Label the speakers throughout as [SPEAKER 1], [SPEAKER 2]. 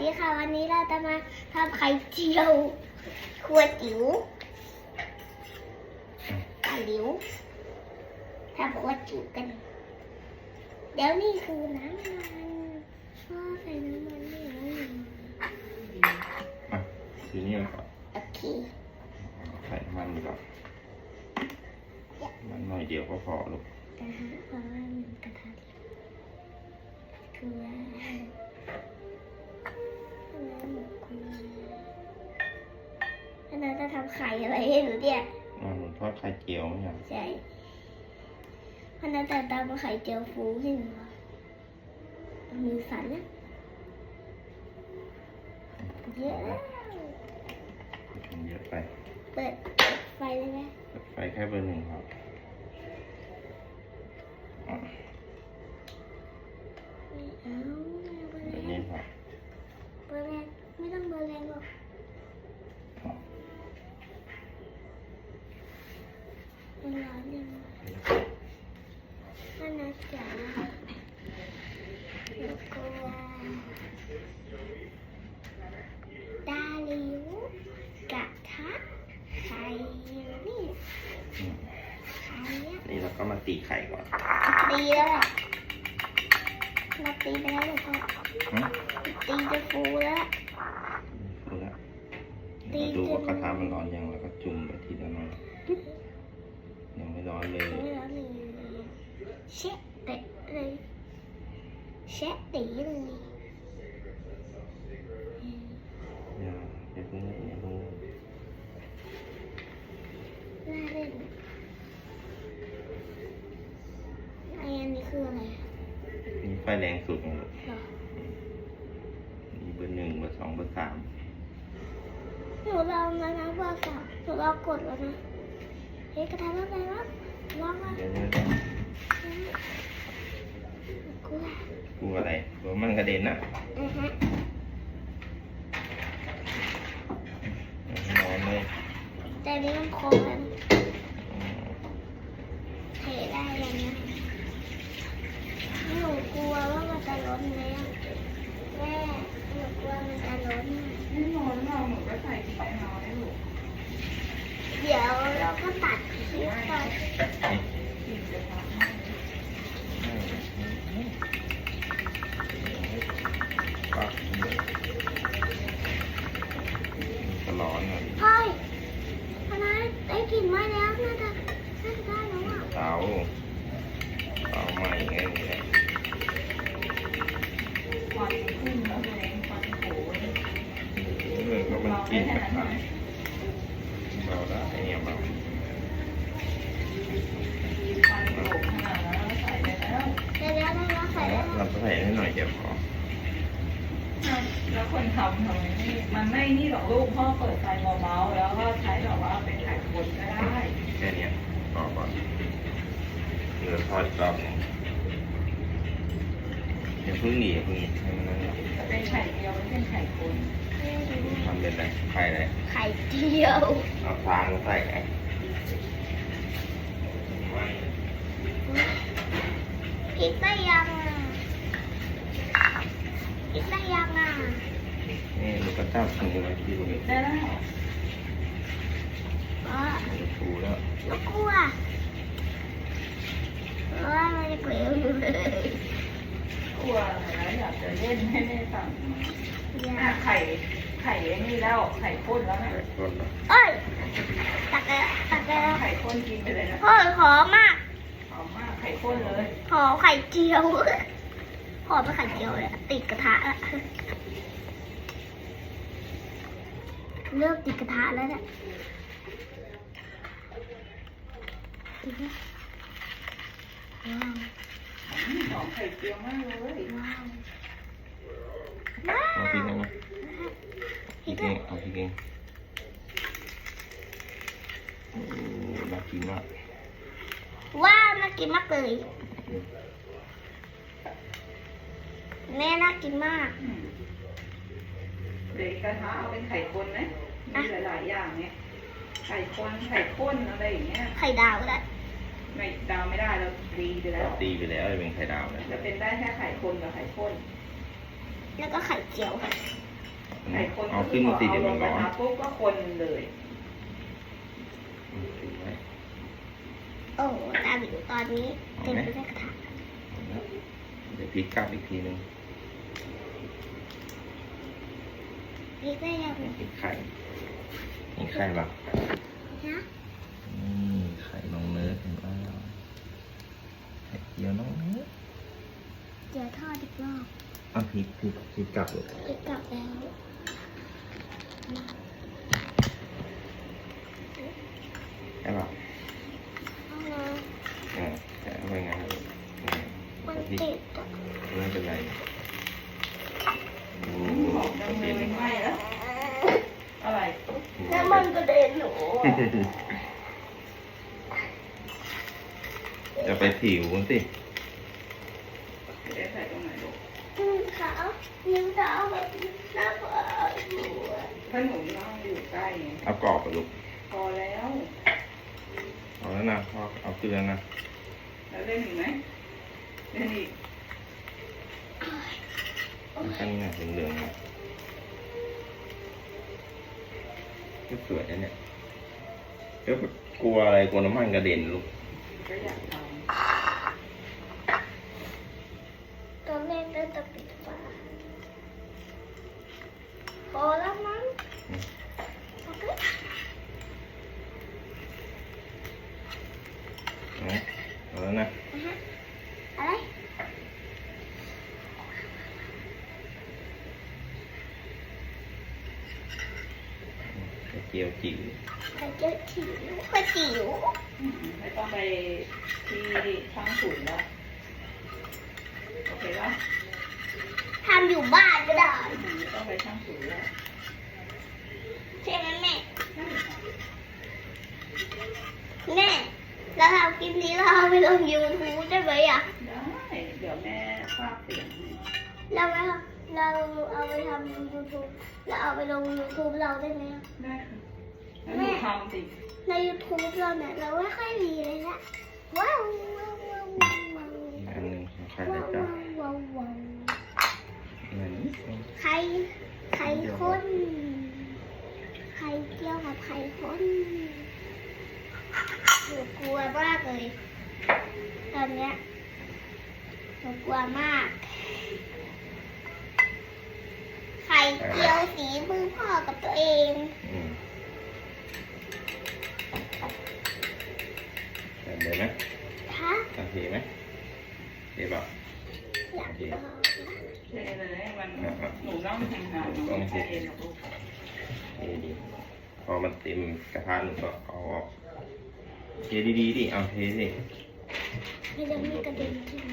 [SPEAKER 1] ดีค่ะ วันนี้เราจะมาทำไข่เจียวครัวจิ๋วกะหลิวทำครัวจิ๋วกัน เดี๋ยวนี่คือน้ำมันพ่อใส่น้ำมันไม่ร้อยหนึ่ง
[SPEAKER 2] อะทีนี้ก่อน
[SPEAKER 1] โอเค
[SPEAKER 2] ใส่น้ำมันก่อนมันหน่อยเดียวก็พอลูก
[SPEAKER 1] นะฮะเพราะว่ามันกระทะเกลือน้ ทำไข่อะไรให้หนูเนี่ย
[SPEAKER 2] อ่าหนูทอดไข่เจียวไหมครับ
[SPEAKER 1] ใช่พันนาแต่ตามไข่เจียวฟูให้หนูอะมือสั่นนะเยอะแล้ว
[SPEAKER 2] มันเยอะไป
[SPEAKER 1] เปิดไฟเลยไหม
[SPEAKER 2] เปิดไฟแค่เบอร์หนึ่งครับ
[SPEAKER 1] ตีไปแล้วหรือเปล่า
[SPEAKER 2] อืม
[SPEAKER 1] ตีจะฟูแล้ว
[SPEAKER 2] ดูแล้ว
[SPEAKER 1] ตี
[SPEAKER 2] เราดู
[SPEAKER 1] จน
[SPEAKER 2] ว่ากระทะมันร้อนยังแล้วก็จุ่มไปทีละหน่อยยังไม่ร้อนเลย
[SPEAKER 1] ไม่ร้อนเลยเช็ดเตะเลยเช็ดตีเลย
[SPEAKER 2] อย่าอย่าเพิ่งนะอย่าเพิ่งนะ
[SPEAKER 1] น่าเล่นไออันนี้คืออะไร
[SPEAKER 2] นี่ ไฟแรงสุดไงลูก
[SPEAKER 1] เหรอ
[SPEAKER 2] นี่เบอร์หนึ่งเบอร์สองเบอร์สาม
[SPEAKER 1] หนูลองแล้วนะเบอร์สามหนูลองกดแล้วนะเฮ้ยกระทะอะไรวะลองมา
[SPEAKER 2] เดี๋ยวเดี๋ยวเดี๋ยว
[SPEAKER 1] กลัว
[SPEAKER 2] กูอะไรกลัวมันกระเด็นนะ
[SPEAKER 1] อือฮะ
[SPEAKER 2] ร้อนเลย
[SPEAKER 1] แต่อันนี้มันคงแล้วนะ
[SPEAKER 2] อืม
[SPEAKER 1] เทได้ยังนะหนูกลัวว่ามันจะล้นแล้วแม่หนูกลัวมันจะล้น
[SPEAKER 3] ไม่ร้อนเราหนูก็ใส่พริกไทยน้อยลูก
[SPEAKER 1] เดี๋ยวเราก็ตัดคลิปไป
[SPEAKER 3] กลิ่นจะทำให้
[SPEAKER 2] ปักก็ร้อนอะ
[SPEAKER 1] เฮ้ยพนันได้กลิ่นไหมาแล้วน่าจะน่าจะได้แล้วอะ
[SPEAKER 2] เตา เตาม่ไงนี่แหละ
[SPEAKER 3] ควันขึ้นแล้วตัวเองควันโผล่
[SPEAKER 2] เออก็มันกิน
[SPEAKER 3] แค่
[SPEAKER 2] กับ
[SPEAKER 3] นั้น
[SPEAKER 2] เบาได้เนี่ยเบา
[SPEAKER 3] ควันนี้เราใส่
[SPEAKER 1] ใส่แล้ว
[SPEAKER 2] เราใส่ให้หน่อยเดียวพอ
[SPEAKER 3] แล้วคนทำทำไมนี่มันไม่นี่หรอกลูกพ่อเปิดไฟเบาๆแล้วก็ใช้แบบว่าเป็นไข่คนก็ได้
[SPEAKER 2] แค่เนี้ยพอก่อน เหลือทอดอีกรอบหนึงอย่าพิ่งหนีอย่าพิ่งหนีให้มันนั่นก่อน
[SPEAKER 3] จะเป็นไข่เดียวไม่เป็นไข่คน
[SPEAKER 2] ทำเป็นอะไรไข่อะไร
[SPEAKER 1] ไข่เจียว
[SPEAKER 2] เอาฟางใส่ไง
[SPEAKER 1] พริกได้ยังอะพริกได้ยังอะ
[SPEAKER 2] นี่มันก็จับอันนี้ไว้ที่ตรงนี้
[SPEAKER 3] ได้แล้ว
[SPEAKER 1] อ๋อ
[SPEAKER 2] มันจะฟูแล้ว
[SPEAKER 1] ล้วกลัว ว่ามันจะเกลียวอยู่เลย
[SPEAKER 3] กลัวอะไรนะอยากจะเล่นให้แม่สั่ง
[SPEAKER 1] อะ
[SPEAKER 3] ไข่ไข่ไอ้นี่แล้วไข่ข้นแล้วนะ
[SPEAKER 2] ไข่
[SPEAKER 1] เอ้ยตักแล้วตักแล้ว
[SPEAKER 3] ไข่ข้นกินไปเลยนะ
[SPEAKER 1] โอ้ยหอมมาก
[SPEAKER 3] หอมมากไข่ข้นเลย
[SPEAKER 1] หอมไข่เจียวหอมเป็นไข่เจียวเลยติดกระทะละเริ่มติดกระทะแล้วเนี่ยดูนะว้าว
[SPEAKER 3] ห อมไข่เจียวมากเลย
[SPEAKER 1] ว้าวว้าว
[SPEAKER 2] เอาพริกได้ไหมพ
[SPEAKER 1] พริ
[SPEAKER 2] ริ
[SPEAKER 1] ก
[SPEAKER 2] ก
[SPEAKER 1] ด้
[SPEAKER 2] เอ
[SPEAKER 1] วย
[SPEAKER 2] งเอาพริกเองโอ้น่ากินมาก
[SPEAKER 1] ว้าวน่ากินมากเลยแม่น่ากินมาก
[SPEAKER 3] อืมเดี๋ยวกระทะเอาเป็นไข่ข้นไหมมีหลายๆอย่างเนี่ยไข่ข้นไข่ข้นอะไรอย่างเงี้ย
[SPEAKER 1] ไข่ดาวก็ได้
[SPEAKER 3] ไม่ดาวไม่ได้แล้วตีไปแล้ว
[SPEAKER 2] ตีไปแล้วจะเป็นไข่ดาวนะ
[SPEAKER 3] จะเป็นได้แค่ไข่คนกับไข่ข้น
[SPEAKER 1] แล้วก็ไข่เจียว
[SPEAKER 3] ไข่คน
[SPEAKER 2] เอาขึ้นมาสิเดี๋ยวมันร้อน
[SPEAKER 3] เอาลงกระทะปุ๊บก็คนเลย
[SPEAKER 2] อืมถือไว้
[SPEAKER 1] โอ้ตาบิวตอนนี้เต็มไปด้วยกระถาง
[SPEAKER 2] เอาละเดี๋ยวพลิกกลับอีกทีหนึง
[SPEAKER 1] นี่ก็ยัง
[SPEAKER 2] นี่เป็นไข่นี่ไข่ปะ
[SPEAKER 1] นะ
[SPEAKER 2] นี่ไข่น้องเนิร์ดเห็นป่ะไข่เจียวน้องเนิร์ด
[SPEAKER 1] เดี๋ยวทอดอีกรอบ
[SPEAKER 2] อะพลิกพลิกพลิกกลับลูก
[SPEAKER 1] อีกกลับแล้ว
[SPEAKER 2] ใช่ปะ
[SPEAKER 1] เอามา
[SPEAKER 2] อ่าแกะเข้าไปงั้นลูกอ่า
[SPEAKER 1] มัน
[SPEAKER 2] พลิก
[SPEAKER 1] ติดอะ
[SPEAKER 2] ไม่เป็นไรโอ้
[SPEAKER 3] หอมจังเลยไหม้แล้วอะไร
[SPEAKER 1] น้ำมันกระเด็นหนู
[SPEAKER 2] จะไปผิวสิ
[SPEAKER 3] เดี๋ยวใส่ตรงไหนลูก
[SPEAKER 1] นิ้วเท้านิ้วเท้าแบบน้ำเปล่าอยู่อะ
[SPEAKER 3] ถ้าหนูนั่งอยู่ใกล้ไง
[SPEAKER 2] เอากรอบไปลูก
[SPEAKER 3] พอแล้ว
[SPEAKER 2] เอาแล้วนะพ่อเอาเกลือนะ
[SPEAKER 3] แล้วเล่นอีกไหมเล่นอีก
[SPEAKER 2] มันก็นี่ไงเหลืองๆนะก็สวยนะเนี่ยก็กลัวอะไรกลัวน้ำมันกระเด็นลูก
[SPEAKER 3] ก็อยากท
[SPEAKER 1] ตอนแรกก็จะปิดฝาพอแล้วมั้ง
[SPEAKER 2] อืม
[SPEAKER 1] โอเค
[SPEAKER 2] เอาเอาแล้วนะ
[SPEAKER 1] อะฮะอะไร
[SPEAKER 2] กระ เจียวจิ๋ว
[SPEAKER 1] ไข่เจียวจิ๋วไข่จิ๋วำ
[SPEAKER 3] ไม่ต้องไปที่ช่างศูนย์แล้วโอเคปะ
[SPEAKER 1] ทำอยู่บ้านก็ได้
[SPEAKER 3] ไม่ต้องไปช่างศูนย์แล้ว
[SPEAKER 1] ใช่ไหมแม่ แม่เราทำคลิปนี้เราเอาไปลงยูทูบได้ไหมอะ
[SPEAKER 3] ได้ เดี๋ยวแม่ฝากเสียงให้
[SPEAKER 1] เราไหมคะ เราเอาไปทำยูทูบเราเอาไปลงยูทูบเราได้ไหมอะ
[SPEAKER 3] ได้ค่ะแล้วหนูทำสิ
[SPEAKER 1] ในยูทูบเราเนี่ยเราไม่ค่อยมีเลยนะว้าวว้าวว้าวว้าวว้าว
[SPEAKER 2] อีกอันหนึ่งของใคร
[SPEAKER 1] ว้า
[SPEAKER 2] นะ
[SPEAKER 1] ว
[SPEAKER 2] จ๊ะ
[SPEAKER 1] ว้าวว้าว
[SPEAKER 2] อันนี้
[SPEAKER 1] ไข่ไข่ข้นไข่เจียวกับไข่ข้นหนูกลัวมากเลยตอนเนี้ยหนูกลัวมากไข่ เจียวสีมือพ่อกับตัวเอง
[SPEAKER 2] อืมใส่เลยไหม
[SPEAKER 1] ฮะ
[SPEAKER 2] โอเคไหมโอเคเปล่า
[SPEAKER 1] อยากลอง
[SPEAKER 3] เทเลยมันหนูนั่งห่างๆหนูไม่ใช่เองหรอกลูก
[SPEAKER 2] เทดีพอมันเต็มกระทะหนูก็เอาออกเทดีๆดิเอาเทสิ
[SPEAKER 1] ไม่จะมีกระเด็นใช่ไหม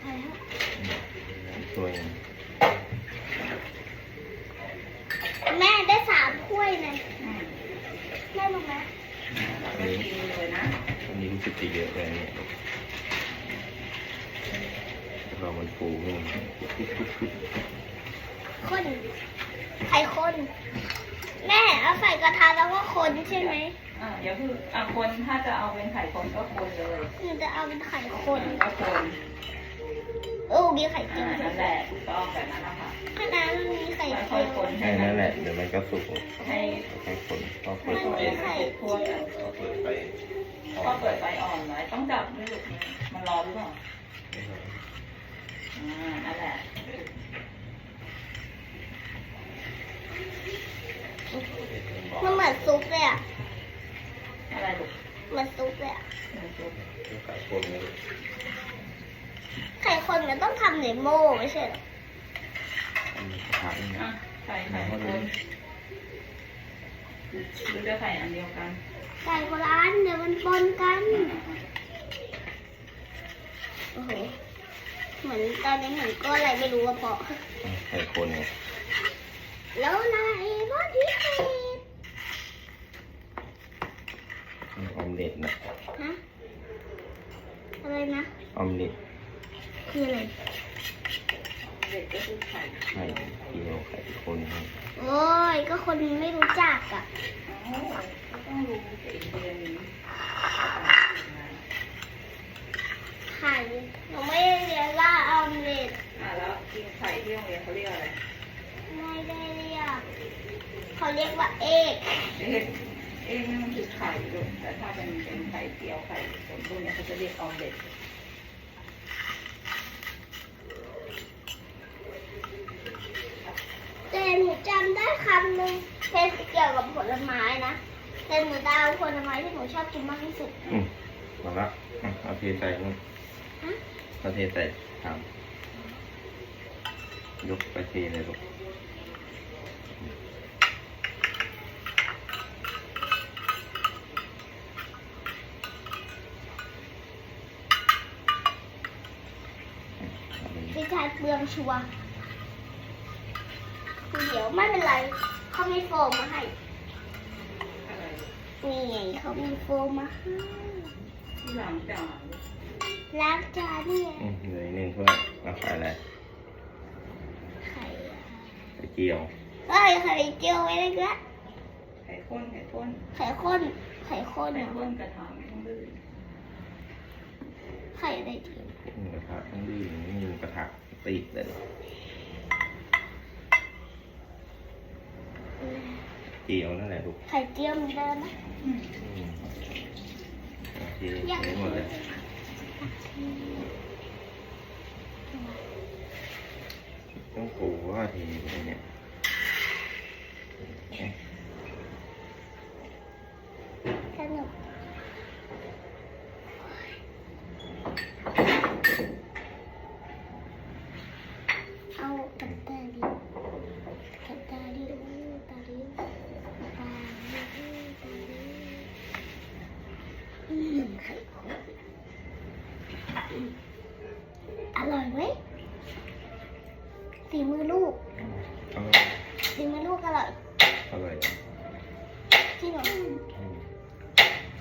[SPEAKER 1] ไปแล้ ว
[SPEAKER 2] ช่วยหนึ่ง
[SPEAKER 1] แม่ได้สามถ้วยเลย
[SPEAKER 3] อืม
[SPEAKER 1] แม่รู้ไหม
[SPEAKER 3] แล้วก็กินเลยนะ
[SPEAKER 2] อันนี้รู้สึกจะเยอะเลยเนี่ยเรามันฟูขึ้นปุ๊บปุ๊บปุ๊บ
[SPEAKER 1] คนไข่คน แม่เอาใส่กระทะแล้วก็คนใช่ไหม
[SPEAKER 3] อ่าอย่าเพิ่งอะคนถ้าจะเอาเป็นไข่คนก็คนเลย
[SPEAKER 1] หนูจะเอาเป็นไข่คน
[SPEAKER 3] ก็คน
[SPEAKER 1] โอ้มีไข่
[SPEAKER 3] อ่า
[SPEAKER 1] เจียว
[SPEAKER 3] นั่นแหละถูกต้องแบบนั้นนะคะ
[SPEAKER 1] ขนาดมันมีไข่
[SPEAKER 3] ค่
[SPEAKER 1] เจี
[SPEAKER 3] อย
[SPEAKER 1] ยว
[SPEAKER 3] ๆคน
[SPEAKER 2] แค่นั้นแหละเดี๋ยวมันก็สุก
[SPEAKER 3] ให้
[SPEAKER 2] ค่อยๆคนพอเปิด
[SPEAKER 1] มัน
[SPEAKER 2] ไฟ
[SPEAKER 1] มีไข่
[SPEAKER 3] ทั่วกัน
[SPEAKER 2] พอเปิดไฟ
[SPEAKER 3] ก็เปิดไฟอ่อนไว้ต้องจับด้วยลูกมันร้อนหรือเปล่าอ่านั่นแหละ
[SPEAKER 1] มันเหมือนซุปเลยอะ
[SPEAKER 3] อะไรลูก
[SPEAKER 1] เหมือนซุปเลยอะ
[SPEAKER 3] หนึ่งชุด
[SPEAKER 2] ไข่คนเลย
[SPEAKER 1] ไข่คนมันต้องทำในโม่ไม่ใช่เหรอ
[SPEAKER 2] อันนี้กระทะนี่
[SPEAKER 3] อะ
[SPEAKER 2] นะ
[SPEAKER 3] ใส่ไข่คนหรือจะใส่อันเดียวกัน
[SPEAKER 1] ไก่โบราณเดี๋ยวมันปนกัน
[SPEAKER 3] อ่า
[SPEAKER 1] โอ้โห เหมือนตอนนี้เหมือนก็อะไรไม่รู้อะเพาะ
[SPEAKER 2] ไข่คนไง
[SPEAKER 1] แล้วนายก็พิเศษ
[SPEAKER 2] ออมเล็ตนะ
[SPEAKER 1] ฮะอะไรนะ
[SPEAKER 2] ออมเล็ต
[SPEAKER 1] คืออะไร
[SPEAKER 3] ไข่
[SPEAKER 2] เดียวไข่คนครับ
[SPEAKER 1] โอ้ยก็คนไม่รู้จักอะ
[SPEAKER 3] ต้องรู้เดือน
[SPEAKER 1] ไข่หนูไม่ได้เรียนว่าออมเล็ต
[SPEAKER 3] อะแล้วกินไข่ที่โรง
[SPEAKER 1] เรียนเขาเรียก
[SPEAKER 3] อะไร
[SPEAKER 1] ไม่ได้เรียกเขาเรียกว่าเอก
[SPEAKER 3] เอกเอกนี่มันคือไข่ลูกแต่ถ้าเป็นเป็นไข่เดียวไข่คนพวกนี้เขาจะเรียกออมเล็ต
[SPEAKER 1] คำหนึ่งเป็นเกี่ยวกับผลไม้นะแต่หนูเดาวผลไม้ที่หนูชอบกินมากที่สุด
[SPEAKER 2] อืมมาละอะเอาเทใส่นู่น
[SPEAKER 1] ฮะ
[SPEAKER 2] เอาเทใส่ถามยกไปเทเลยลูกอืมเอาไป
[SPEAKER 1] พี่ชายเปลืองชัวร์ เดี๋ยวไม่เป็นไรเขามีโฟมมาให้
[SPEAKER 3] อะไร
[SPEAKER 1] นี่ไงเขามีโฟมมาให้
[SPEAKER 3] ที่หลังจาน
[SPEAKER 1] ล้างจานนี่ไง
[SPEAKER 2] อืมเหลืออีกหนึ่งถ้วยเอาไข่อะไร
[SPEAKER 1] ไข่อะ
[SPEAKER 2] ไข่เจียว
[SPEAKER 1] เอ้ยไข่เจียวไว้เลยละ
[SPEAKER 3] ไข่ข้นไข่ข้น
[SPEAKER 1] ไข่ข้นไข่ข้น
[SPEAKER 3] ไข่
[SPEAKER 1] อะ
[SPEAKER 3] ข้นกระถางไม่ต้องลื่น
[SPEAKER 1] ไข่อะไรดี
[SPEAKER 2] หมูกระทะต้องดื้อไม่มีหมูกระทะติดเลย เจียวนั่นแหละลูก
[SPEAKER 1] ไข่เจียวเหมือนเดิมนะ
[SPEAKER 3] อืม
[SPEAKER 2] อืมโอเคใช้หมดเลยต้องปูว่าทีเลยเนี่ย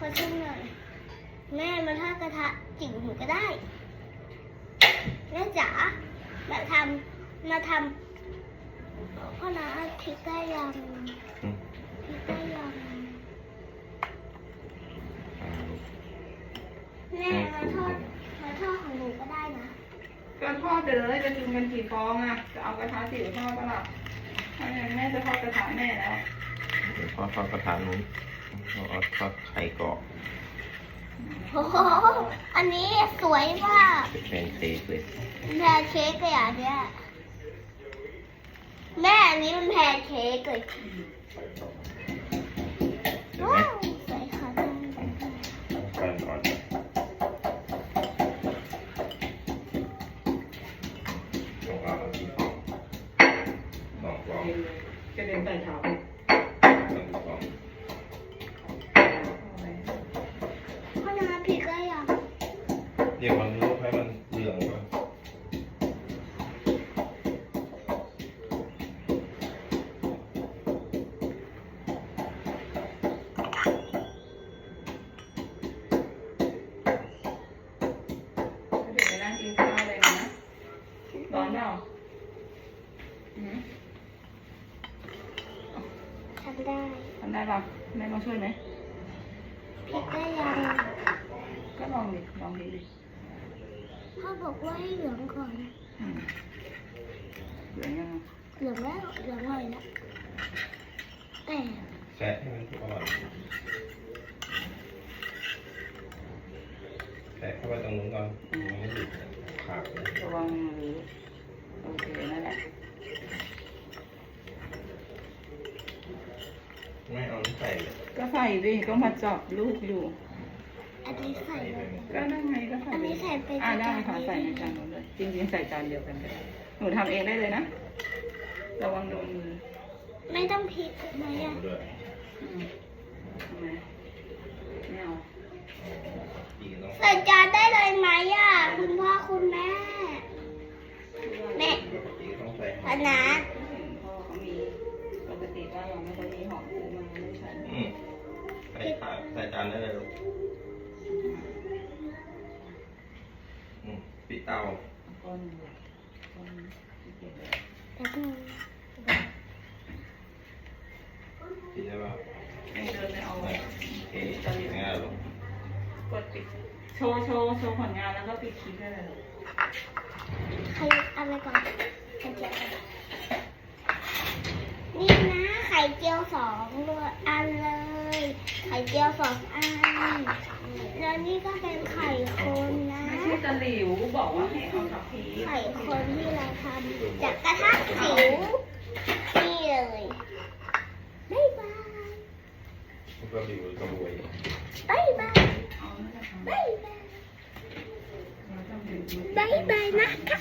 [SPEAKER 1] ขอชิมหน่อย แม่มาทอดกระทะจิ๋วหนูก็ได้ แม่จ๋ามาทำมาทำพ่อนะพริกได้ยัง
[SPEAKER 2] อืม
[SPEAKER 1] พริกได้ยัง
[SPEAKER 2] อ่าลูก
[SPEAKER 1] แม่มาทอดมาทอดของหนูก็ได้นะ
[SPEAKER 3] ก็ทอดไปเลยจะกินกันกี่ฟองอะ จะเอากระทะจิ๋วทอดปะล่ะถ้าอย่างนั้นแม่จะทอดกระทะแม่แล้ว
[SPEAKER 2] เดี๋ยวทอดทอดกระทะนู้น เราเอาทอดไข่กรอบ
[SPEAKER 1] โอ้โหอันนี้สวยมาก
[SPEAKER 2] เป็นแพนเค้กเลย
[SPEAKER 1] แพนเค้กเลยอะเนี่ยแม่อันนี้มันแพนเค้กเลย
[SPEAKER 2] เห็นไหม
[SPEAKER 1] ว้าวสวยค่ะ
[SPEAKER 2] ก่อนก่อนต้องเอาที่ฟองสองฟอง
[SPEAKER 3] กระเด็นใส่เท้าำ
[SPEAKER 1] ได้
[SPEAKER 3] ทำได้ป่ะแม่ต้องช่วยไหม
[SPEAKER 1] พริกได้ยัง
[SPEAKER 3] ก็ลองดิลองดิดิ
[SPEAKER 1] พ่อบอกว่าให้เหลืองก่อน
[SPEAKER 3] อืมเหลืองยังไง
[SPEAKER 1] เหลืองแล้วเหลืองหน่อยละแต่
[SPEAKER 2] แซะให้มันอ่อนแซะเข้าไปตรงนู้นก่อนมันไม่หลุดขาดเลย
[SPEAKER 3] ระวังมือโอเคนั่นแหละ
[SPEAKER 2] ไม่เอาใส่เลย
[SPEAKER 3] ก็ใส่ดิก็มาจับลูกอยู่
[SPEAKER 1] อันนี้ใส่เลย
[SPEAKER 3] ก็ได้ไงก็ใส่
[SPEAKER 1] อันนี้ใส่ไป
[SPEAKER 3] อ่าได้ค่ะ
[SPEAKER 1] ในจานนี้
[SPEAKER 3] ใส่ในจานนู้นเลยจริงๆใส่จานเดียวกันก็ได้หนูทำเองได้เลยนะระวังโดนมือ
[SPEAKER 1] ไม่ต้องพริกไหมอะ
[SPEAKER 2] ด้วย
[SPEAKER 3] อืมทำไมไม่เอา
[SPEAKER 2] อีกต้อง
[SPEAKER 1] ใส่จานได้เลยไหมอะคุณพ่อคุณแม่แม่
[SPEAKER 2] อีกต้องใส่
[SPEAKER 1] พนะ
[SPEAKER 3] เส
[SPEAKER 1] องด้วยอันเลย ไข่เจียวสองอัน แล้วนี่ก็เป็นไข่คนนะ
[SPEAKER 3] ไม่ใช่ตะหลิวบอกว่าให้เอาทัพพี
[SPEAKER 1] ไข่คนที่เราทำจากกระทะจิ๋วนี่เลยบ๊ายบาย
[SPEAKER 2] ก็ดิวกระบวย
[SPEAKER 1] บ๊ายบาย
[SPEAKER 3] เอาน่าจะทำ
[SPEAKER 1] บ๊ายบาย
[SPEAKER 3] เราทำถึง
[SPEAKER 1] บ๊ายบายนะคะ